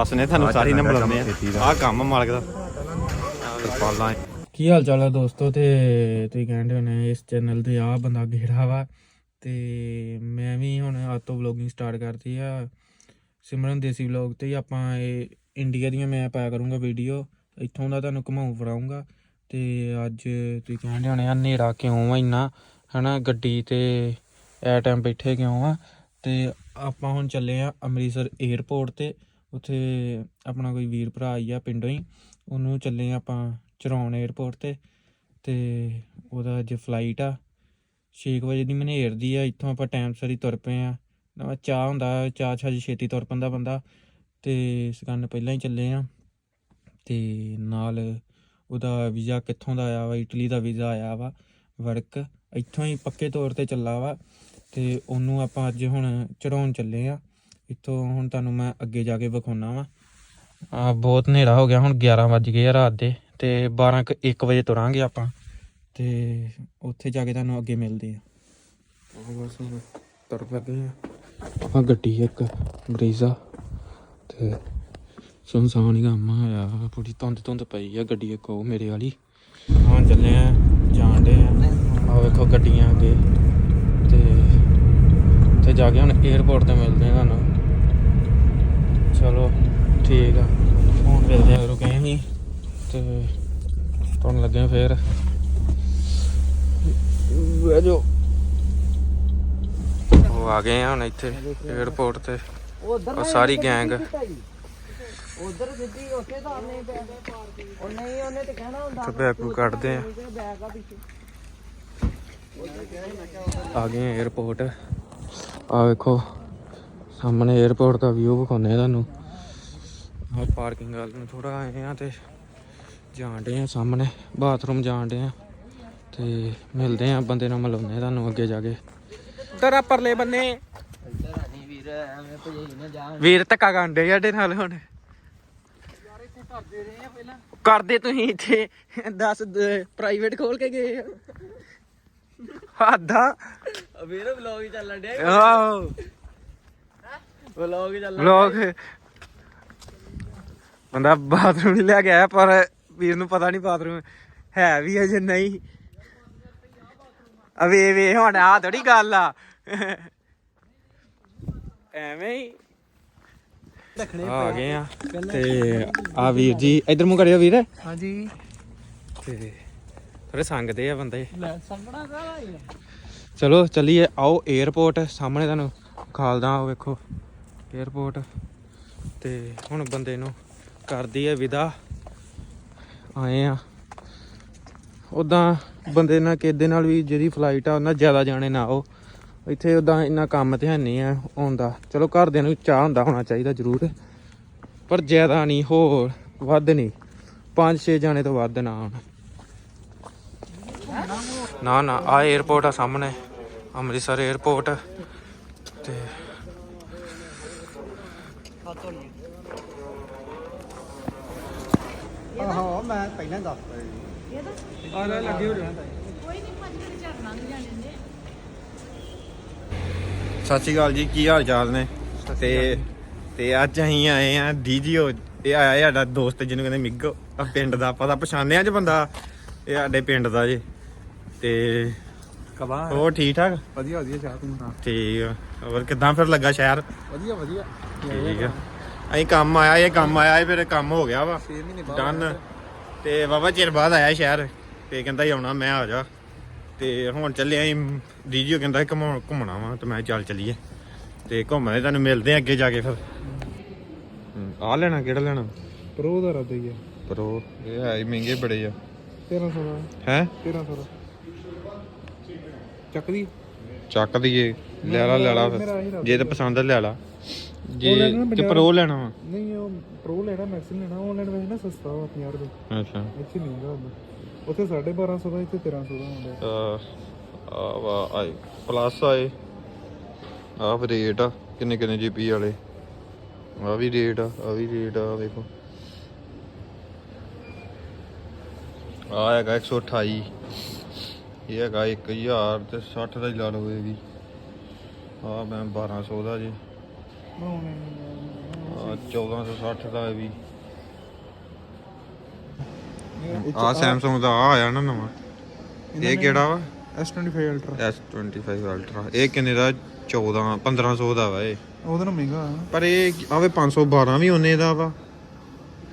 ਦੱਸਨੇ ਤੁਹਾਨੂੰ ਸਾਰੀ ਨਾ ਮਿਲਾਉਂਦੇ ਆ। ਆਹ ਕੰਮ ਮਾਲਕ ਦਾ। ਤਰਪਾਲਾਂ ਕੀ ਹਾਲ ਚਾਲ ਹੈ ਦੋਸਤੋ? ਤੇ ਤੁਸੀਂ ਕਹਿੰਦੇ ਹੋਣੇ ਇਸ ਚੈਨਲ ਤੇ ਆ ਬੰਦਾ ਗੇੜਾ ਵਾ। ਤੇ ਮੈਂ ਵੀ ਹੁਣ ਅੱਜ ਤੋਂ ਵਲੋਗਿੰਗ ਸਟਾਰਟ ਕਰਤੀ ਆ। ਸਿਮਰਨ ਦੇਸੀ ਵਲੋਗ ਤੇ ਹੀ ਆਪਾਂ ਇਹ ਇੰਡੀਆ ਦੀਆਂ ਮੈਂ ਪਾਇਆ ਕਰੂੰਗਾ ਵੀਡੀਓ ਇੱਥੋਂ ਦਾ ਤੁਹਾਨੂੰ ਘੁਮਾਉ ਫਰਾਉਂਗਾ ਤੇ ਅੱਜ ਤੁਸੀਂ ਕਹਿੰਦੇ ਹੋਣੇ ਆ ਹਨੇਰਾ ਕਿਉਂ ਆ ਇੰਨਾ? ਹਨਾ ਗੱਡੀ ਤੇ ਐ ਟਾਈਮ ਬੈਠੇ ਕਿਉਂ ਆ? ਤੇ ਆਪਾਂ ਹੁਣ ਚੱਲੇ ਆ ਅੰਮ੍ਰਿਤਸਰ 에ਅਰਪੋਰਟ ਤੇ। ਉੱਥੇ ਆਪਣਾ ਕੋਈ ਵੀਰ ਭਰਾ ਆਈ ਆ ਪਿੰਡੋਂ ਹੀ, ਉਹਨੂੰ ਚੱਲੇ ਆ ਆਪਾਂ ਚਰਾਉਣ 에ਅਰਪੋਰਟ ਤੇ ਤੇ ਉਹਦਾ ਅੱਜ ਫਲਾਈਟ ਆ। 6 ਵਜੇ ਦੀ ਮਨੇਰ ਦੀ ਆ, ਇੱਥੋਂ ਆਪਾਂ ਟਾਈਮ ਸਰੀ ਤੁਰ ਪਏ ਆ। ਨਵਾਂ ਚਾਹ ਹੁੰਦਾ, ਚਾਹ ਛੱਜ ਛੇਤੀ ਤੁਰ ਪੈਂਦਾ ਬੰਦਾ, ਤੇ ਇਸ ਕਾਰਨ ਪਹਿਲਾਂ ਹੀ ਚੱਲੇ ਆ। ਤੇ ਨਾਲ ਉਹਦਾ ਵੀਜ਼ਾ ਕਿੱਥੋਂ ਦਾ ਆਇਆ ਵਾ, ਇਟਲੀ ਦਾ ਵੀਜ਼ਾ ਆਇਆ ਵਾ ਵਰਕ ਇੱਥੋਂ ਹੀ ਪੱਕੇ ਤੌਰ ਤੇ ਚੱਲਾ ਵਾ। ਤੇ ਉਹਨੂੰ ਆਪਾਂ ਅੱਜ ਹੁਣ ਚੜਾਉਣ ਚੱਲੇ ਆ। ਇੱਥੋਂ ਹੁਣ ਤੁਹਾਨੂੰ ਮੈਂ ਅੱਗੇ ਜਾ ਕੇ ਵਿਖਾਉਣਾ ਵਾ। ਆ ਬਹੁਤ ਹਨੇਰਾ ਹੋ ਗਿਆ ਹੁਣ 11 ਵੱਜ ਗਏ ਆ ਰਾਤ ਦੇ ਤੇ 12 ਕੁ 1 ਵਜੇ ਤੁਰਾਂਗੇ ਆਪਾਂ ਤੇ ਉੱਥੇ ਜਾ ਕੇ ਤੁਹਾਨੂੰ ਅੱਗੇ ਮਿਲਦੇ ਆ। ਉਹ ਬਸ ਹੁਣ ਤੁਰ ਪਏ ਆ। ਆਪਾਂ ਗੱਡੀ ਇੱਕ ਬਰੀਜ਼ਾ ਤੇ ਸੁਨਸਾਨ ਹੀ ਕੰਮ ਹੋਇਆ ਪੂਰੀ ਧੁੰਦ ਧੁੰਦ ਪਈ ਆ ਗੱਡੀ ਇੱਕ ਉਹ ਮੇਰੇ ਵਾਲੀ। ਹਾਂ ਚੱਲੇ ਆ ਜਾਣਦੇ ਆ। ਆ ਵੇਖੋ ਗੱਡੀਆਂ ਅੱਗੇ ਤੇ ਉੱਥੇ ਜਾ ਕੇ ਹੁਣ 에어ਪੋਰਟ ਤੇ ਮਿਲਦੇ ਆ ਤੁਹਾਨੂੰ। ਚਲੋ ਠੀਕ ਆ। ਹੁਣ ਮਿਲਦੇ ਆ ਰੁਕੇ ਨਹੀਂ ਤੇ ਤੁਹਾਨੂੰ ਲੱਗੇ ਫੇਰ। ਆਜੋ ਉਹ ਆ ਗਏ ਹੁਣ ਇੱਥੇ 에어ਪੋਰਟ ਤੇ ਉਹ ਸਾਰੀ ਗੈਂਗ ਉਧਰ ਸਿੱਧੀ ਉੱਥੇ ਤਾਂ ਆਨੇ ਪੈਂਦੇ ਉਹ ਨਹੀਂ ਉਹਨੇ ਤੇ ਕਹਿਣਾ ਹੁੰਦਾ ਤੇ ਬੈਗ ਨੂੰ ਕੱਢਦੇ ਆ। ਆ ਗਏ 에어ਪੋਰਟ ਆ ਵੇਖੋ ਸਾਹਮਣੇ 에어ਪੋਰਟ ਦਾ ਵਿਊ ਵਿਖਾਉਂਦੇ ਆ ਤੁਹਾਨੂੰ। ਆ ਪਾਰਕਿੰਗ ਵੱਲ ਨੂੰ ਥੋੜਾ ਆਏ ਆ ਤੇ ਜਾਣਦੇ ਆ ਸਾਹਮਣੇ ਬਾਥਰੂਮ ਜਾਣਦੇ ਆ ਤੇ ਮਿਲਦੇ ਆ ਬੰਦੇ ਨਾਲ ਮਿਲਾਉਂਦੇ ਆ ਤੁਹਾਨੂੰ ਅੱਗੇ ਜਾ ਕੇ। ਤੇਰਾ ਪਰਲੇ ਬੰਨੇ। ਵੀਰ ਧੱਕਾ ਕਾਂਡੇ ਸਾਡੇ ਨਾਲ ਹੁਣ। ਕਰਦੇ ਤੁਸੀਂ ਇੱਥੇ 10 ਪ੍ਰਾਈਵੇਟ ਖੋਲ ਕੇ ਗਏ ਆ। ਹਾਦਾ ਵੀਰ ਵਲੌਗ ਚੱਲਣ ਡਿਆ। ਆਹ। ਵਲੌਗ ਬੰਦਾ ਬਾਥਰੂਮ ਨਹੀਂ ਲੈ ਕੇ ਆਇਆ ਪਰ ਵੀਰ ਨੂੰ ਪਤਾ ਨਹੀਂ ਬਾਥਰੂਮ ਹੈ ਵੀ ਅਜੇ ਨਹੀਂ। ਅਵੇ ਵੇ ਹੁਣ ਆ ਥੋੜੀ ਗੱਲ ਆ। ਐਵੇਂ ਹੀ। ਆ ਗਏ ਆ। ਤੇ ਆ ਵੀਰ ਜੀ ਇਧਰ ਮੂੰਹ ਕਰਿਓ ਵੀਰ। ਹਾਂਜੀ। ਤੇ ਥੋੜੇ ਸੰਗਦੇ ਆ ਬੰਦੇ। ਸੰਗਣਾ ਚਲੋ ਚੱਲੀਏ ਆਓ 에어ਪੋਰਟ ਸਾਹਮਣੇ ਤੁਹਾਨੂੰ ਖਾਲਦਾ ਉਹ ਵੇਖੋ। ਏਅਰਪੋਰਟ ਤੇ ਹੁਣ ਬੰਦੇ ਨੂੰ ਕਰਦੀ ਹੈ ਵਿਦਾ ਆਏ ਆ। ਉਦਾਂ ਬੰਦੇ ਨਾਲ ਕਿਹਦੇ ਨਾਲ ਵੀ ਜਿਹੜੀ ਫਲਾਈਟ ਆ, ਉਹਨਾਂ ਜ਼ਿਆਦਾ ਜਾਣੇ ਨਾ ਉਹ ਇੱਥੇ ਉਦਾਂ ਇੰਨਾ ਕੰਮ ਧਿਆਨ ਨਹੀਂ ਆ ਆਉਂਦਾ। ਚਲੋ ਘਰਦਿਆਂ ਨੂੰ ਚਾਹ ਹੁੰਦਾ ਹੋਣਾ ਚਾਹੀਦਾ ਜ਼ਰੂਰ। ਪਰ ਜ਼ਿਆਦਾ ਨਹੀਂ ਹੋਰ ਵੱਧ ਨਹੀਂ 5-6 ਜਾਣੇ ਤੋਂ ਵੱਧ ਨਾ ਆਉਣ। ਨਾ ਨਾ ਆ 에어ਪੋਰਟ ਆ ਸਾਹਮਣੇ। ਅੰਮ੍ਰਿਤਸਰ 에어ਪੋਰਟ ਤੇ ਆਹੋ ਮੈਂ ਪਹਿਲਾਂ ਦੱਸ ਆ ਲੈ ਲੱਗੇ ਹੋ ਸਤਿ ਸ਼੍ਰੀ ਅਕਾਲ ਜੀ ਕੀ ਹਾਲ ਚਾਲ ਨੇ ਤੇ ਤੇ ਅੱਜ ਅਸੀਂ ਆਏ ਆ ਡੀਜੀਓ ਇਹ ਆਇਆ ਸਾਡਾ ਦੋਸਤ ਜਿਹਨੂੰ ਕਹਿੰਦੇ ਮਿੱਗੋ। ਆ ਪਿੰਡ ਦਾ ਪਤਾ ਪਛਾਣਿਆ ਜੇ ਬੰਦਾ ਇਹ ਸਾਡੇ ਪਿੰਡ ਦਾ ਜੇ। ਤੇ ਕਬਾ ਹੋਰ ਠੀਕ ਠਾਕ? ਵਧੀਆ ਵਧੀਆ ਚਾਹ ਤੂੰ ਹਾਂ ਠੀਕ ਆ। ਹੋਰ ਕਿਦਾਂ ਫਿਰ ਲੱਗਾ ਸ਼ਹਿਰ? ਵਧੀਆ ਵਧੀਆ। ਠੀਕ ਆ। ਅਸੀਂ ਕੰਮ ਆਇਆ ਇਹ ਕੰਮ ਆਇਆ ਇਹ ਫਿਰ ਕੰਮ ਹੋ ਗਿਆ ਵਾ। 6 ਮਹੀਨੇ ਬਾਅਦ ਡਨ ਤੇ ਬਾਬਾ ਚਿਰ ਬਾਅਦ ਆਇਆ ਸ਼ਹਿਰ। ਤੇ ਕਹਿੰਦਾ ਹੀ ਆਉਣਾ ਮੈਂ ਆ ਜਾ। ਤੇ ਹੁਣ ਚੱਲੇ ਆਂ ਡੀਜੀਓ ਕਹਿੰਦਾ ਘੁਮਾਉਣ ਘੁੰਮਣਾ ਵਾ। ਤੇ ਮੈਂ ਚੱਲ ਚੱਲੀਏ। ਤੇ ਘੁੰਮਦੇ ਤੁਹਾਨੂੰ ਮਿਲਦੇ ਆ ਅੱਗੇ ਜਾ ਕੇ ਫਿਰ। ਆ ਲੈਣਾ ਕਿਹੜਾ ਲੈਣਾ? ਪ੍ਰੋ ਦਾ ਰੱਦ ਹੀ ਪ੍ਰੋ ਇਹ ਹੈ ਹੀ ਮਹਿੰਗੇ ਬੜੇ ਆ। 1300 ਦਾ। ਹੈ? 1300 ਦਾ। ਚੱਕਦੀ? ਚੱਕ ਦਈਏ ਲੈ ਲਾ ਲੈ ਲਾ ਮੇਰਾ ਇਹੀ ਫਿਰ ਰੱਬ ਜੇ ਤੇ ਪਸੰਦ ਹੈ ਲੈ ਲਾ। ਜੇ ਲੈਣਾ ਤੇ ਪੰਜਾਹ। ਪ੍ਰੋ ਲੈਣਾ ਵਾ। ਨਹੀਂ ਉਹ ਪ੍ਰੋ ਲੈਣਾ ਮੈਕਸ ਲੈਣਾ ਆਨਲਾਈਨ ਵੈਸੇ ਨਾ ਸਸਤਾ ਵਾ 50 ਰੁਪਏ। ਅੱਛਾ। ਇੱਥੇ ਮਹਿੰਗਾ ਹੁੰਦਾ ਉੱਥੇ 1250 ਦਾ ਇੱਥੇ 1300 ਦਾ ਹੁੰਦਾ। ਆ ਵਾ ਆਈ ਪਲੱਸ ਆਏ। ਆ ਵੀ ਰੇਟ ਆ ਕਿੰਨੇ ਕਿੰਨੇ ਜੀਬੀ ਵਾਲੇ। ਆ ਵੀ ਰੇਟ ਆ ਆ ਵੀ ਰੇਟ ਆ ਵੇਖੋ ਆ ਹੈਗਾ 128 ਇਹ ਹੈਗਾ 1000 ਤੇ 60 ਦਾ ਹੀ ਲਾ ਲਓ ਇਹ ਵੀ। ਆ ਮੈਂ 1200 ਦਾ ਜੀ। ਆਨਲਾਈਨ 1460 ਦਾ ਇਹ ਵੀ। ਆ Samsung ਦਾ ਆ ਆਇਆ ਨਾ ਨਵਾਂ। ਇਹ ਕਿਹੜਾ ਵਾ? S25 ਅਲਟਰਾ S25 Ultra ਇਹ ਕਿੰਨੇ ਦਾ? 14 1500 ਦਾ ਵਾ ਇਹ। ਉਹਦਾ ਨਾ ਮਹਿੰਗਾ ਆ। ਪਰ ਇਹ ਆਵੇ 512 ਵੀ ਉਹਨੇ ਦਾ ਵਾ।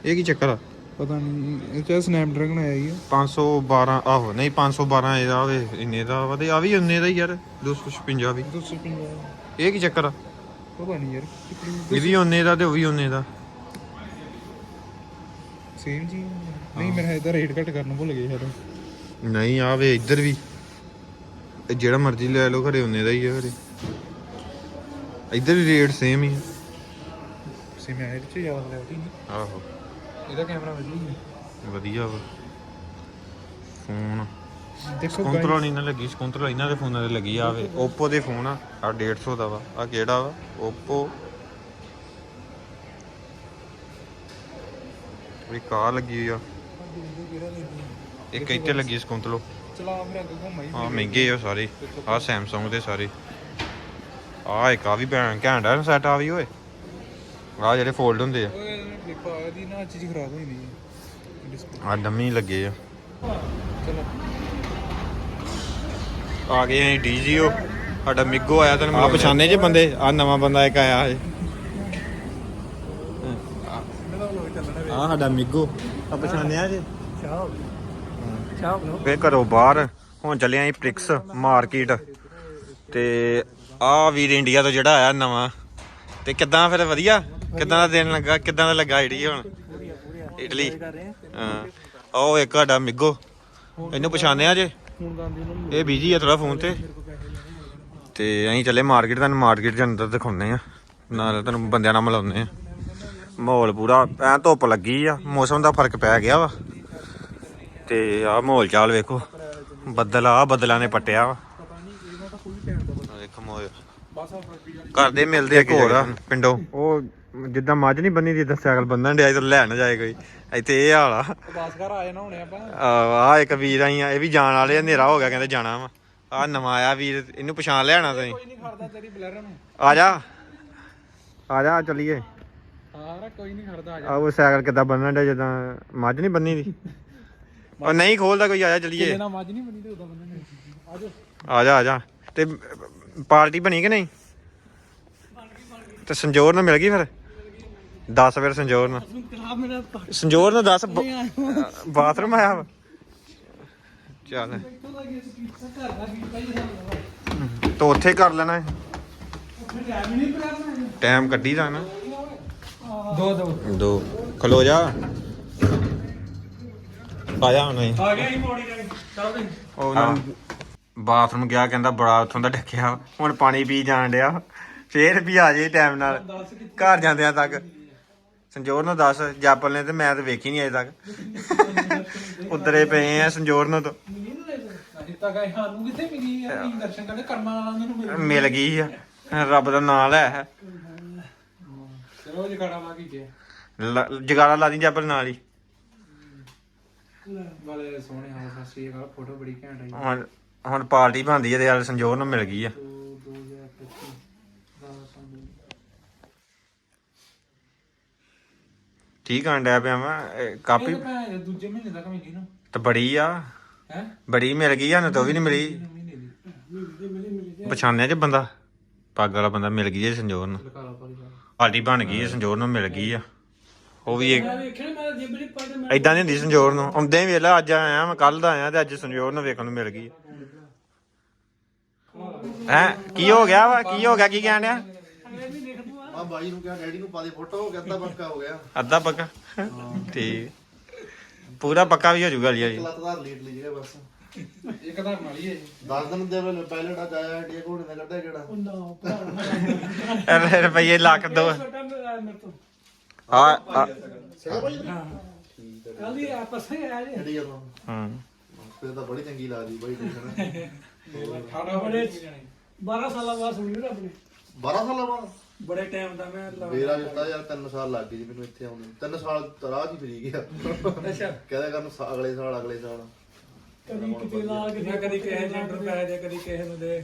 ਇਹ ਕੀ ਚੱਕਰ ਆ? ਪਤਾ ਨਹੀਂ ਇਹ ਚ ਸਨੈਪਡ੍ਰੈਗਨ ਆਇਆ ਹੀ ਆ। 512 ਆਹੋ ਨਹੀਂ 512 ਇਹਦਾ ਵੇ ਇੰਨੇ ਦਾ ਵਾ ਤੇ ਆ ਵੀ ਉਹਨੇ ਦਾ ਹੀ ਯਾਰ 256 ਵੀ। 250 ਇਹ ਕੀ ਚੱਕਰ ਆ? ਪਤਾ ਨਹੀਂ ਯਾਰ ਇਹ ਵੀ ਉਹਨੇ ਦਾ ਤੇ ਉਹ ਵੀ ਉਹਨੇ ਦਾ। ਸੇਮ ਜੀ। ਨਹੀਂ ਮੇਰਾ ਇਹਦਾ ਰੇਟ ਘੱਟ ਕਰਨ ਭੁੱਲ ਗਏ ਯਾਰ। ਨਹੀਂ ਆ ਵੇ ਇੱਧਰ ਵੀ। ਇਹ ਜਿਹੜਾ ਮਰਜ਼ੀ ਲੈ ਲਓ ਘਰੇ ਉਹਨੇ ਦਾ ਹੀ ਆ ਘਰੇ ਇੱਧਰ ਵੀ ਰੇਟ ਸੇਮ ਹੀ ਆ। ਸੇਮ ਐਡ ਚ ਜ਼ਿਆਦਾ ਕੁਆਲਿਟੀ ਨਹੀਂ ਆਹੋ। ਇਹਦਾ ਕੈਮਰਾ ਵਧੀਆ ਹੈ ਵਧੀਆ ਵਾ। ਫੋਨ। ਦੇਖੋ ਸਕੁੰਤਰਾ ਨਹੀਂ ਨਾ ਲੱਗੀ ਸਕੁੰਤਰਾ ਇਹਨਾਂ ਦੇ ਫੋਨਾਂ ਤੇ ਲੱਗੀ ਆਵੇ Oppo ਦੇ ਫੋਨ ਆ ਆ 150 ਦਾ ਵਾ। ਆ ਕਿਹੜਾ ਵਾ? Oppo ਵੀ ਕਾਰ ਲੱਗੀ ਹੋਈ ਆ। ਇੱਕ ਇੱਥੇ ਲੱਗੀ ਸਕੁੰਤਲੋ ਚਲਾ ਫਿਰ ਅੱਗੇ ਘੁੰਮਾਈ ਆ ਮਹਿੰਗੇ ਆ ਸਾਰੇ। ਆ Samsung ਦੇ ਸਾਰੇ। ਆ ਇੱਕ ਆ ਵੀ ਭੈਣ ਘੈਂਟ ਆ ਸੈਟ ਆ ਵੀ ਓਏ। ਆ ਜਿਹੜੇ ਫੋਲਡ ਹੁੰਦੇ ਆ। ਆ ਦੀ ਨਾ ਚੀਜ਼ ਖਰਾਬ ਹੋਈ ਨਹੀਂ ਹੈ। ਡਿਸਪਲੇ ਆ ਡੰਮੀ ਲੱਗੇ ਆ। ਚਲੋ। ਆ ਗਏ ਆਂ ਡੀਜੀਓ ਸਾਡਾ ਮਿੱਗੋ ਆਇਆ ਤੈਨੂੰ ਆ ਪਛਾਣੇ ਜੇ ਬੰਦੇ। ਆ ਨਵਾਂ ਬੰਦਾ ਇੱਕ ਆਇਆ ਹੈ ਆ ਸਾਡਾ ਮਿੱਗੋ। ਆ ਪਛਾਣਿਆ ਜੇ। ਚਾਹ ਚਾਹ ਫੇ ਘਰੋਂ ਬਾਹਰ। ਹੁਣ ਚੱਲੇ ਆਂ ਪ੍ਰਿਕਸ ਮਾਰਕੀਟ। ਤੇ ਆ ਵੀਰ ਇੰਡੀਆ ਤੋਂ ਜਿਹੜਾ ਆਇਆ ਨਵਾਂ। ਤੇ ਕਿੱਦਾਂ ਫਿਰ ਵਧੀਆ? ਕਿੱਦਾਂ ਦਾ ਦਿਨ ਲੱਗਾ? ਕਿੱਦਾਂ ਦਾ ਲੱਗਾ ਇਟਲੀ। ਹੁਣ ਰਹੇ ਹਾਂ। ਉਹ ਇੱਕ ਸਾਡਾ ਮਿੱਗੋ। ਇਹਨੂੰ ਪਛਾਣਿਆ ਜੇ? ਇਹ ਬਿਜ਼ੀ ਆ ਥੋੜਾ ਫੋਨ ਤੇ। ਤੇ ਅਸੀਂ ਚੱਲੇ ਮਾਰਕੀਟ ਤੁਹਾਨੂੰ ਮਾਰਕੀਟ ਦੇ ਅੰਦਰ ਦਿਖਾਉਨੇ ਆ ਨਾਲ ਤੁਹਾਨੂੰ ਬੰਦਿਆਂ ਨਾਲ ਮਿਲਾਉਨੇ ਆ ਮਾਹੌਲ ਪੂਰਾ ਐ ਧੁੱਪ ਲੱਗੀ ਆ। ਮੌਸਮ ਦਾ ਫ਼ਰਕ ਪੈ ਗਿਆ ਵਾ। ਤੇ ਆ ਮਾਹੌਲ ਚਾਲ ਵੇਖੋ। ਬੱਦਲ ਆ ਬੱਦਲਾਂ ਨੇ ਪੱਟਿਆ ਵਾ। ਵੇਖੋ ਮੋਏ ਘਰ ਦੇ ਮਿਲਦੇ ਆ ਹੋਰ ਆ ਪਿੰਡੋਂ। ਉਹ ਜਿੱਦਾਂ ਮੱਝ ਨਹੀਂ ਬੰਨੀ ਦੀ ਜਿੱਦਾਂ ਸਾਈਕਲ ਬੰਨਣ ਡਿਆ ਇਧਰ ਲੈਣ ਜਾਏ ਕੋਈ। ਇੱਥੇ ਇਹ ਹਾਲ ਆ। ਬਾਸਕਰ ਆ ਜਾਣਾ ਹੁਣੇ ਆਪਾਂ। ਆ ਇੱਕ ਵੀਰ ਆਈ ਆ ਇਹ ਵੀ ਜਾਣ ਵਾਲੇ ਆ ਹਨੇਰਾ ਹੋ ਗਿਆ ਕਹਿੰਦੇ ਜਾਣਾ ਵਾ। ਆ ਨਵਾਂ ਆਇਆ ਵੀਰ ਇਹਨੂੰ ਪਛਾਣ ਲੈਣਾ ਤੁਸੀਂ? ਕੋਈ ਨਹੀਂ ਖੜਦਾ ਤੇਰੀ ਬਲੈਰੋ ਨੂੰ। ਆ ਜਾ। ਆ ਜਾ ਚੱਲੀਏ। ਹਾਂ ਕੋਈ ਨਹੀਂ ਖੜਦਾ ਆ ਆ ਉਹ ਸਾਈਕਲ ਕਿੱਦਾਂ ਬੰਨਣ ਡਿਆ ਜਿੱਦਾਂ ਮੱਝ ਨਹੀਂ ਬੰਨੀ ਦੀ? ਉਹ ਨਹੀਂ ਖੋਲਦਾ ਕੋਈ ਆ ਜਾ ਚੱਲੀਏ। ਨਾ ਮੱਝ ਨਹੀਂ ਬਣੀ ਤੇ ਉਦਾਂ ਬੰਨਣੇ ਆਜੋ ਆ ਜਾ ਆ ਜਾ। ਤੇ ਪਾਰਟੀ ਬਣੀ ਕਿ ਨਹੀਂ? ਤੇ ਸੰਜੋਰ ਨਾਲ ਮਿਲ ਗਈ ਫਿਰ? 10 ਫਿਰ ਸੰਜੋਰ ਨਾਲ। ਖਰਾਬ ਮੇਰਾ ਸੰਜੋਰ ਨਾਲ 10 ਬਾਥਰੂਮ ਆਇਆ ਵਾ? ਚੱਲ। ਤੋ ਉੱਥੇ ਕਰ ਲੈਣਾ ਟਾਈਮ ਕੱਢੀ ਨਾ। ਦੋ ਦੋ। ਦੋ। ਖਲੋ ਜਾ। ਆ ਜਾ ਹੁਣ ਆ ਗਿਆ ਹੀ ਮੋੜੀ ਜਾਣੀ ਚਲੋ ਬਈ ਉਹ ਨਾ। ਬਾਥਰੂਮ ਗਿਆ ਕਹਿੰਦਾ ਬੜਾ ਉੱਥੋਂ ਦਾ ਢੱਕਿਆ। ਹੁਣ ਪਾਣੀ ਪੀ ਜਾਣ ਡਿਆ। ਫੇਰ ਵੀ ਆ ਜੇ ਟਾਈਮ ਨਾਲ। ਘਰ ਜਾਂਦਿਆਂ ਤੱਕ। ਸੰਜੋਰ ਨੂੰ ਦੱਸ ਜਾਪਲ ਨੇ ਤੇ ਮੈਂ ਤੇ ਵੇਖੀ ਨਹੀਂ ਅਜੇ ਤੱਕ। ਉਧਰੇ ਪਏ ਆ ਸੰਜੋਰ ਨੂੰ ਤਾਂ। ਅਜੇ ਤੱਕ ਸਾਨੂੰ ਕਿੱਥੇ ਮਿਲੀ ਯਾਰ ਦਰਸ਼ਨ ਕਰਨੇ ਕਰਮਾਂ ਵਾਲਿਆਂ ਨੂੰ ਮਿਲ ਗਈ ਆ। ਰੱਬ ਦਾ ਨਾਮ ਲੈ। ਚਲੋ ਜਗਾੜਾ ਲਾ ਕੇ ਲ- ਜਗਾੜਾ ਲਾ ਦੀ ਜਾਪਲ ਨਾਲ ਹੀ। ਵਾਲੇ ਸੋਹਣੇ ਆ ਸਤਿ ਅਕਾਲ ਫੋਟੋ ਬੜੀ ਘੈਂਟ ਆਈ ਹੁਣ ਹੁਣ ਪਾਰਟੀ ਬਣਦੀ ਆ ਤੇ ਯਾਰ ਸੰਜੋਰ ਨੂੰ ਮਿਲ ਗਈ ਆ। 2025 ਠੀਕ ਆਂ ਡਿਆ ਪਿਆ ਮੈਂ ਇਹ ਕਾਪੀ ਇਹ ਭੈਣ ਦੂਜੇ ਮਹੀਨੇ ਤੱਕ ਮਿਲੀ ਨਾ। ਤਾਂ ਬੜੀ ਆ। ਹੈ? ਬੜੀ ਮਿਲ ਗਈ ਆ ਨਾ ਤਾਂ ਉਹ ਵੀ ਨਹੀਂ ਮਿਲੀ। ਮਹੀਨੇ ਦੀ। ਪਛਾਣਿਆ ਜੇ ਬੰਦਾ? ਪੱਗ ਵਾਲਾ ਬੰਦਾ ਮਿਲ ਗਈ ਜੇ ਸੰਜੋਰ ਨੂੰ। ਪਾਲੀ ਪਾਰਟੀ ਬਣ ਗਈ ਹੈ ਸੰਜੋਰ ਨੂੰ ਮਿਲ ਗਈ ਆ। ਉਹ ਵੀ ਇੱਕ ਵੇਖਿਆ ਮੈਂ ਜੇਬ ਨਹੀਂ ਪੜਦਾ ਮੈਂ ਐਦਾਂ ਨਹੀਂ ਹੁੰਦੀ ਸੰਜੋਰ ਨੂੰ। ਆਉਂਦੇ ਵੇਖ ਲਾ ਅੱਜ ਆਇਆ ਮੈਂ ਕੱਲ ਦਾ ਆਇਆ ਤੇ ਅੱਜ ਸੰਜੋਰ ਨੂੰ ਵੇਖਣ ਨੂੰ ਮਿਲ ਗਈ ਹੈ? ਕੀ ਹੋ ਗਿਆ ਵਾ? ਕੀ ਹੋ ਗਿਆ? ਕੀ ਕਹਿਣ ਡਿਆ? ਆ ਬਾਈ ਨੂੰ ਕਿਹਾ ਡੈਡੀ ਨੂੰ ਪਾ ਦੇ ਫੋਟੋ ਕਹਿੰਦਾ ਪੱਕਾ ਹੋ ਗਿਆ। ਅੱਧਾ ਪੱਕਾ? ਠੀਕ। ਪੂਰਾ ਪੱਕਾ ਵੀ ਹੋ ਜਾਊਗਾ ਲਈ ਜੀ ਲੱਤ ਦਾ ਲੀਡ ਲਈ ਜਗਾ ਬਸ। ਇੱਕ ਧਰਨ ਵਾਲੀ ਹੈ 10 ਦਿਨ ਦੇ ਵੇਲੇ ਪਹਿਲੇ ਡਾ ਜਾਇਆ ਇੰਡੀਆ ਘੋੜੇ ਨੇ ਕੱਢਿਆ ਕਿਹੜਾ? ਐਵੇਂ ਰੁਪਈਏ ਲੱਖ ਦੋ। ਛੋਟਾ ਮੇਰਾ ਤੋਂ। ਆ ਆ। ਕੱਲ ਹੀ। ਆਪਸ ਵਿੱਚ ਆਇਆ ਜੀ। ਇੰਡੀਆ ਤੋਂ ਹੂੰ। ਫਿਰ ਤਾਂ ਬੜੀ ਚੰਗੀ ਲੱਗਦੀ ਬਾਈ ਟਿਊਸ਼ਨ ਠਾੜਾ ਬੜੇ ਬੜੇ 12 ਸਾਲਾਂ ਬਾਅਦ ਸੁਣੀ ਰੱਬ ਨੇ 12 ਸਾਲਾਂ ਬਾਅਦ? ਬੜੇ ਟਾਈਮ ਦਾ ਮੈਂ ਲਾ- ਮੇਰਾ ਦਿੱਤਾ ਯਾਰ 3 ਸਾਲ ਲੱਗ ਗਏ ਜੀ ਮੈਨੂੰ ਇੱਥੇ ਆਉਂਦੇ 3 ਸਾਲ ਤਰਾਹ ਹੀ ਫਰੀ ਗਿਆ। ਅੱਛਾ। ਕਹਿੰਦਾ ਕਰਨ ਸਾ- ਅਗਲੇ ਸਾਲ ਅਗਲੇ ਸਾਲ। ਕਦੀ ਕਿਤੇ ਲਾ ਕੇ ਮੈਂ ਕਦੀ ਕਿਸੇ ਜੈਂਡਰ ਪੈ ਦੇ। ਕਦੀ ਕਿਸੇ ਨੂੰ ਦੇ।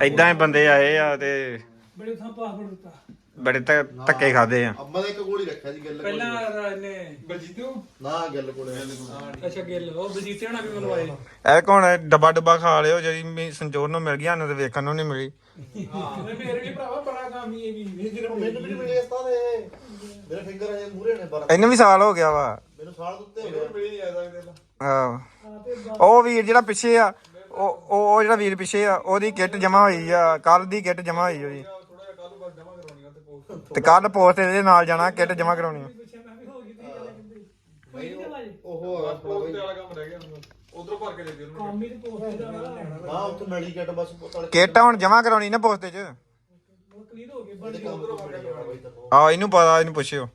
ਐਦਾਂ ਹੀ ਬੰਦੇ ਆਏ ਆ ਤੇ ਬੜੇ ਥਾਂ ਪਾਸਪੋਰਟ ਦਿੱਤਾ। ਬੜੇ ਧ- ਧੱਕੇ ਖਾਦੇ ਆ। ਅੰਮਾ ਦਾ ਇੱਕ ਗੋਲੀ ਰੱਖਿਆ ਸੀ ਗੱਲ ਪਹਿਲਾਂ ਇਹਨੇ ਬਲਜੀਤੋ? ਨਾ ਗੱਲ ਕੋਲੇ। ਅੱਛਾ ਗਿੱਲ। ਉਹ ਬਲਜੀਤੇ ਹੋਣਾ ਵੀ ਮਲਵਾਏ ਇਹ ਕੌਣ ਹੈ? ਡੱਬਾ ਡੱਬਾ ਖਾ ਲਿਓ ਜਿਹੜੀ ਮੀ- ਸੰਜੋਰ ਨੂੰ ਮਿਲ ਗਿਆ ਸਾਨੂੰ ਤੇ ਵੇਖਣ ਨੂੰ ਨਹੀਂ ਮਿਲੀ। ਹਾਂ। ਮੇਰੇ ਵੀ ਭਰਾਵਾ ਬੜਾ ਕੰਮ ਹੀ ਇਹ ਵੀ। ਮੈਨੂੰ ਵੀ ਨਹੀਂ ਮਿਲੇ ਇਸ ਤਾਂ ਦੇ। ਮੇਰੇ ਫਿੰਗਰ ਅਜੇ ਮੂਰੇ ਨੇ ਪਰ ਇਹਨੂੰ ਵੀ ਸਾਲ ਹੋ ਗਿਆ ਵਾ। ਮੈਨੂੰ ਸਾਲ ਦੇ ਉੱਤੇ ਹੋ ਗਿਆ। ਮਿਲੇ ਨਹੀਂ ਆ ਸਕਦੇ ਆਹ। ਉਹ ਵੀਰ ਜਿਹੜਾ ਪਿੱਛੇ ਆ ਉਹ ਉਹ ਉਹ ਜਿਹੜਾ ਵੀਰ ਪਿੱਛੇ ਆ ਉਹਦੀ ਕਿੱਟ ਜਮਾ ਹੋਈ ਆ ਕੱਲ ਦੀ ਕਿੱਟ ਜਮਾ ਹੋਈ ਉਹਦੀ। ਤੇ ਕੱਲ ਪੋਸਟ ਇਹਦੇ ਨਾਲ ਜਾਣਾ ਕਿੱਟ ਜਮਾ ਕਰਾਉਣੀ ਆ। ਉਹ ਹੈਗਾ ਥੋੜਾ ਬਈ ਕੰਮ ਹੀ ਤੇ ਪੋਸਟ ਦਾ ਹਾਂ ਉੱਥੇ ਮੈਡੀ ਕਿਟ ਬਸ ਕਿੱਟ ਹੁਣ ਜਮਾ ਕਰਾਉਣੀ ਨਾ ਪੋਸਟ 'ਚ। ਕਲੀਅਰ ਹੋ ਗਏ ਦੇ ਕੰਮ ਤੋਂ ਬਈ ਤੈਨੂੰ ਆ ਇਹਨੂੰ ਪਤਾ ਇਹਨੂੰ ਪੁੱਛਿਓ।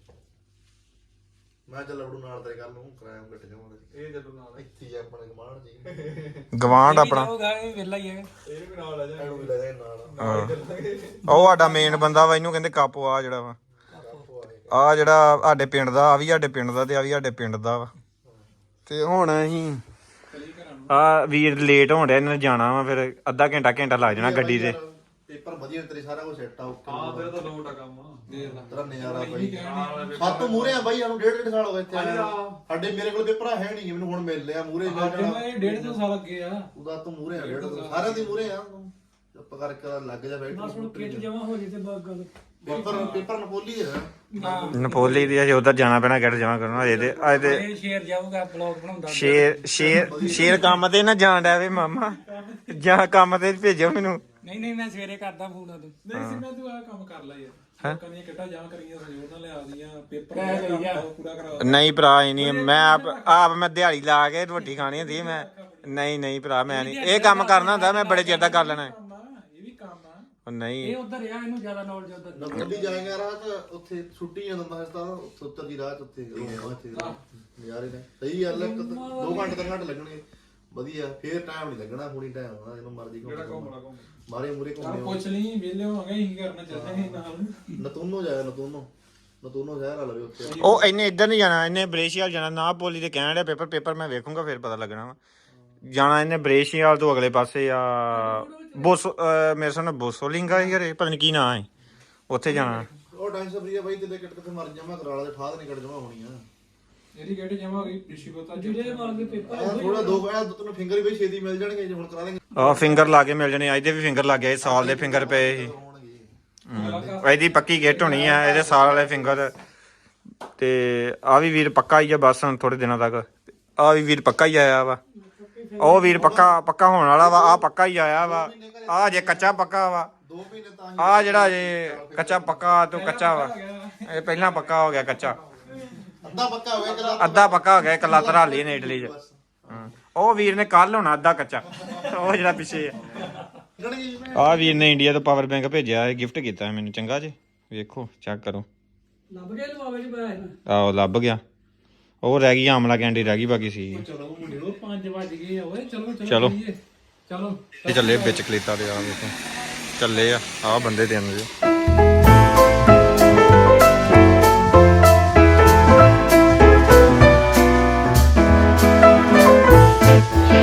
ਮੈਂ ਚੱਲ ਲੜੂ ਨਾਲ ਤੇਰੇ ਕੱਲ ਨੂੰ ਕਰਾਇਆ ਗੱਟ ਜਾਵਾਂਗੇ ਇਹ ਚੱਲੂ ਨਾਲ। ਇੱਥੇ ਹੀ ਆਪਣੇ ਕਮਾਂਡ ਜੀ। ਗਵਾਂਡ ਆਪਣਾ। ਉਹ ਗਾਏ ਵੇਲਾ ਹੀ ਹੈ ਇਹਨੂੰ ਵੀ ਲੈ ਜਾਏ ਨਾਲ। ਹਾਂ। ਉਹ ਸਾਡਾ ਮੇਨ ਬੰਦਾ ਵਾ ਇਹਨੂੰ ਕਹਿੰਦੇ ਕਾਪੋ ਆ ਜਿਹੜਾ ਵਾ। ਆ ਜਿਹੜਾ ਸਾਡੇ ਪਿੰਡ ਦਾ ਆ ਵੀ ਸਾਡੇ ਪਿੰਡ ਦਾ ਤੇ ਆ ਵੀ ਸਾਡੇ ਪਿੰਡ ਦਾ ਵਾ। ਤੇ ਹੁਣ ਅਸੀਂ ਆ ਵੀਰ ਲੇਟ ਹੋਣ ਡਿਆ ਇਹਨਾਂ ਨੇ ਜਾਣਾ ਵਾ ਫਿਰ ਅੱਧਾ ਘੰਟਾ ਘੰਟਾ ਲੱਗ ਜਾਣਾ ਗੱਡੀ ਤੇ। ਪੇਪਰ ਵਧੀਆ ਤੇਰੇ ਸਾਰਾ ਕੁਝ ਸੈੱਟ ਆ ਓਕੇ ਹਾਂ ਤੇਰਾ ਤਾਂ ਲੋਟ ਆ ਕੰਮ। ਦੇਖ ਲੈ ਤੇਰਾ ਨਜ਼ਾਰਾ ਬਾਈ ਸੱਤ ਮੂਰੇ ਆ ਬਾਈ ਸਾਨੂੰ ਡੇਢ ਡੇਢ ਸਾਲ ਹੋ ਗਏ ਇੱਥੇ ਆਏ ਨੂੰ। ਸਾਡੇ ਮੇਰੇ ਕੋਲ ਪੇਪਰ ਹੈ ਨਹੀਂ ਮੈਨੂੰ ਹੁਣ ਮਿਲ ਲਿਆ ਮੂਰੇ ਇਹ ਡੇਢ ਦੋ ਸਾਲ ਅੱਗੇ ਆ। ਉਹਦਾ ਤੂੰ ਮੂਰੇ ਆ ਡੇਢ ਸਾਰਿਆਂ ਦੀ ਮੂਰੇ ਆ। ਤੂੰ ਚੁੱਪ ਕਰਕੇ ਲੱਗ ਜਾ ਬੈਠ ਬਸ ਹੁਣ ਕਿੱਟ ਜਮਾ ਹੋ ਜੇ ਤੇ ਬਸ ਗੱਲ। ਪੇਪਰ ਪੇਪਰ ਨਪੋਲੀ ਹੈ। ਹਾਂ। ਨਪੋਲੀ ਦੀ ਅਜੇ ਉਧਰ ਜਾਣਾ ਪੈਣਾ ਗੱਡ ਜਮਾ ਕਰਨਾ ਅਜੇ ਤੇ ਅਜੇ ਤੇ ਇਹ ਸ਼ੇਰ ਜਾਊਗਾ ਬਲੌਗ ਬਣਾਉਂਦਾ ਸ਼ੇਰ ਸ਼ੇਰ ਸ਼ੇਰ ਕੰਮ ਤੇ ਨਾ ਜਾਣ ਡਿਆ ਵੇ ਮਾਮਾ। ਜਾਂ ਕੰਮ ਤੇ ਭੇਜੋ ਮੈਨੂੰ। ਨਹੀਂ ਨਹੀਂ ਮੈਂ ਸਵੇਰੇ ਕਰਦਾ ਫੋਨ ਆ ਤੂੰ। ਨਹੀਂ ਸੀ ਮੈਂ ਤੂੰ ਆ ਕੰਮ ਕਰ ਲੈ ਯਾਰ। ਲੋਕਾਂ ਦੀਆਂ ਕਿੱਟਾਂ ਜਮਾ ਕਰੀਆਂ ਸਜੋਰ ਨਾਲ ਲਿਆ ਦੀਆਂ ਪੇਪਰ ਪੂਰਾ ਕਰਾ ਨਹੀਂ ਭਰਾ ਹੀ ਨਹੀਂ ਮੈਂ ਆਪ ਆਪ ਮੈਂ ਦਿਹਾੜੀ ਲਾ ਕੇ ਰੋਟੀ ਖਾਣੀ ਹੁੰਦੀ ਮੈਂ ਨਹੀਂ ਨਹੀਂ ਭਰਾ ਮੈਂ ਨਹੀਂ ਇਹ ਕੰਮ ਕਰਨਾ ਹੁੰਦਾ ਮੈਂ ਬੜੇ ਚਿਰ ਦਾ ਕਰ ਲੈਣਾ ਹੈ। ਕੰਮ ਆ ਇਹ ਵੀ ਕੰਮ ਆ ਉਹ ਨਹੀਂ। ਇਹ ਉਧਰ ਆ ਇਹਨੂੰ ਜ਼ਿਆਦਾ ਨੌਲੇਜ ਉਧਰ। ਨਪੋਲੀ ਜਾਏਗਾ ਰਾਤ ਉੱਥੇ ਛੁੱਟੀ ਜਾਂਦਾ ਹੁੰਦਾ ਤਾਂ ਉੱਤਰ ਦੀ ਰਾਤ ਉੱਥੇ ਨਜ਼ਾਰੇ ਨੇ। ਸਹੀ ਗੱਲ ਹੈ ਇੱਕ ਤਾਂ ਦੋ ਘੰਟੇ ਤਿੰਨ ਘੰਟੇ ਲੱਗਣਗੇ। ਵਧੀਆ ਫੇਰ ਟਾਈਮ ਨਹੀਂ ਲੱਗਣਾ ਹੁਣੀ ਟਾਈਮ ਹੋਣਾ ਜਦੋਂ ਮਰਜ਼ੀ ਘੁੰਮ ਮਾਰੇ ਮੂਰੇ ਘੁੰਮੇ ਪੁੱਛ ਲਈ ਵਿਹਲੇ ਹੋਵਾਂਗੇ ਅਸੀਂ ਕੀ ਕਰਨਾ ਚਾਹੁੰਦੇ ਹਾਂ। ਨਾਲ। ਨਤੂਨੋ ਜਾਇਆ ਨਤੂਨੋ। ਨਤੂਨੋ ਸ਼ਹਿਰ ਆ ਲਵੇ ਉੱਥੇ ਉਹ ਇਹਨੇ ਇੱਧਰ ਨਹੀਂ ਜਾਣਾ ਇਹਨੇ ਬਰੇਸ਼ੀਆਲ ਜਾਣਾ ਨਾ ਬੋਲੀ ਤੇ ਕਹਿਣ ਡਿਆ ਪੇਪਰ ਪੇਪਰ ਮੈਂ ਵੇਖੂੰਗਾ ਫਿਰ ਪਤਾ ਲੱਗਣਾ ਵਾ। ਜਾਣਾ ਇਹਨੇ ਬਰੇਸ਼ੀਆਲ ਤੋਂ ਅਗਲੇ ਪਾਸੇ ਆ ਬੋਸ ਅਹ ਮੇਰੇ ਸਾਹਮਣੇ ਬੋਸੋਲਿੰਗਾ ਹੀ ਘਰੇ ਪਤਾ ਨਹੀਂ ਕੀ ਨਾਂ ਹੈ। ਉੱਥੇ ਜਾਣਾ। ਉਹ ਟਾਈਮ ਸਬਰੀਆ ਬਾਈ ਕਿਤੇ ਕਿਤੇ ਕਿਤੇ ਮਰ ਜਾਵਾਂ ਕਰਾ ਲਾ ਤੇ ਨਹੀਂ ਕੱਢ ਜਾਵਾਂ ਹੋਣੀ ਆ ਇਹਦੀ ਕਿਹੜੀ ਜਮਾ ਹੋ ਗਈ? ਰਿਸ਼ੀ ਕੋਤਾ ਜਿਹੜੇ ਮਾਰ ਕੇ ਪੇਪਰ ਆ ਥੋੜਾ ਦੋ ਦੋ ਤਿੰਨ ਫਿੰਗਰ ਵੀ ਛੇਤੀ ਮਿਲ ਜਾਣਗੇ ਜੇ ਹੁਣ ਕਰਾ ਦੇਂਗੇ ਆ ਫਿੰਗਰ ਲਾ ਕੇ ਮਿਲ ਜਾਣੇ ਇਹਦੇ ਵੀ ਫਿੰਗਰ ਲੱਗ ਗਏ ਸਾਲ ਦੇ ਫਿੰਗਰ ਪਏ ਸੀ। ਹੋਣਗੇ ਹਮ, ਇਹਦੀ ਪੱਕੀ ਗਿੱਟ ਹੋਣੀ ਆ ਇਹਦੇ ਸਾਲ ਵਾਲੇ ਫਿੰਗਰ। ਤੇ ਆ ਵੀ ਵੀਰ ਪੱਕਾ ਹੀ ਆ ਬਸ ਹੁਣ ਥੋੜੇ ਦਿਨਾਂ ਤੱਕ। ਆ ਵੀ ਵੀਰ ਪੱਕਾ ਹੀ ਆਇਆ ਵਾ। ਉਹ ਵੀਰ ਪੱਕਾ ਪੱਕਾ ਹੋਣ ਵਾਲਾ ਵਾ ਆ ਪੱਕਾ ਹੀ ਆਇਆ ਵਾ। ਆ ਜੇ ਕੱਚਾ ਪੱਕਾ ਵਾ। ਮਹੀਨੇ ਤਾਂ ਆ ਜਿਹੜਾ ਜੇ ਕੱਚਾ ਪੱਕਾ ਤੋਂ ਕੱਚਾ ਵਾ। ਇਹ ਪਹਿਲਾਂ ਪੱਕਾ ਹੋ ਗਿਆ ਕੱਚਾ। ਅੱਧਾ ਪੱਕਾ ਹੋ ਗਿਆ ਕਿ ਅੱਧਾ ਪੱਕਾ ਹੋ ਗਿਆ ਇੱਕ ਲੱਤ ਰਾਲੀ ਨੇ ਇਟਲੀ 'ਚ। ਹਾਂ। ਉਹ ਵੀਰ ਨੇ ਕੱਲ ਹੋਣਾ ਅੱਧਾ ਕੱਚਾ। ਉਹ ਜਿਹੜਾ ਪਿੱਛੇ ਆ। ਜੀ ਆ ਵੀਰ ਨੇ ਇੰਡੀਆ ਤੋਂ ਪਾਵਰ ਬੈਂਕ ਭੇਜਿਆ ਹੈ ਗਿਫਟ ਕੀਤਾ ਹੈ ਮੈਨੂੰ ਚੰਗਾ ਜੀ। ਵੇਖੋ ਚੈੱਕ ਕਰੋ। ਲੱਭ ਗਿਆ ਲਵਾਵੇ ਚ ਪਾਇਆ ਆਹੋ ਲੱਭ ਗਿਆ। ਉਹ ਰਹਿ ਗਈ ਆਮਲਾ ਕੈਂਡੀ ਰਹਿ ਗਈ ਬਾਕੀ ਸੀ। ਚਲੋ ਮੁੰਡਿਓ 5 ਵਜ ਗਏ ਆ। ਓਏ ਚਲੋ ਚਲੋ ਚਲੋ। ਇਹ ਚੱਲੇ ਵਿੱਚ ਕਲੀਤਾ ਦੇ ਆ ਵੇਖੋ। ਚੱਲੇ ਆ ਆ ਬੰਦੇ ਤਿੰਨ ਜੀ।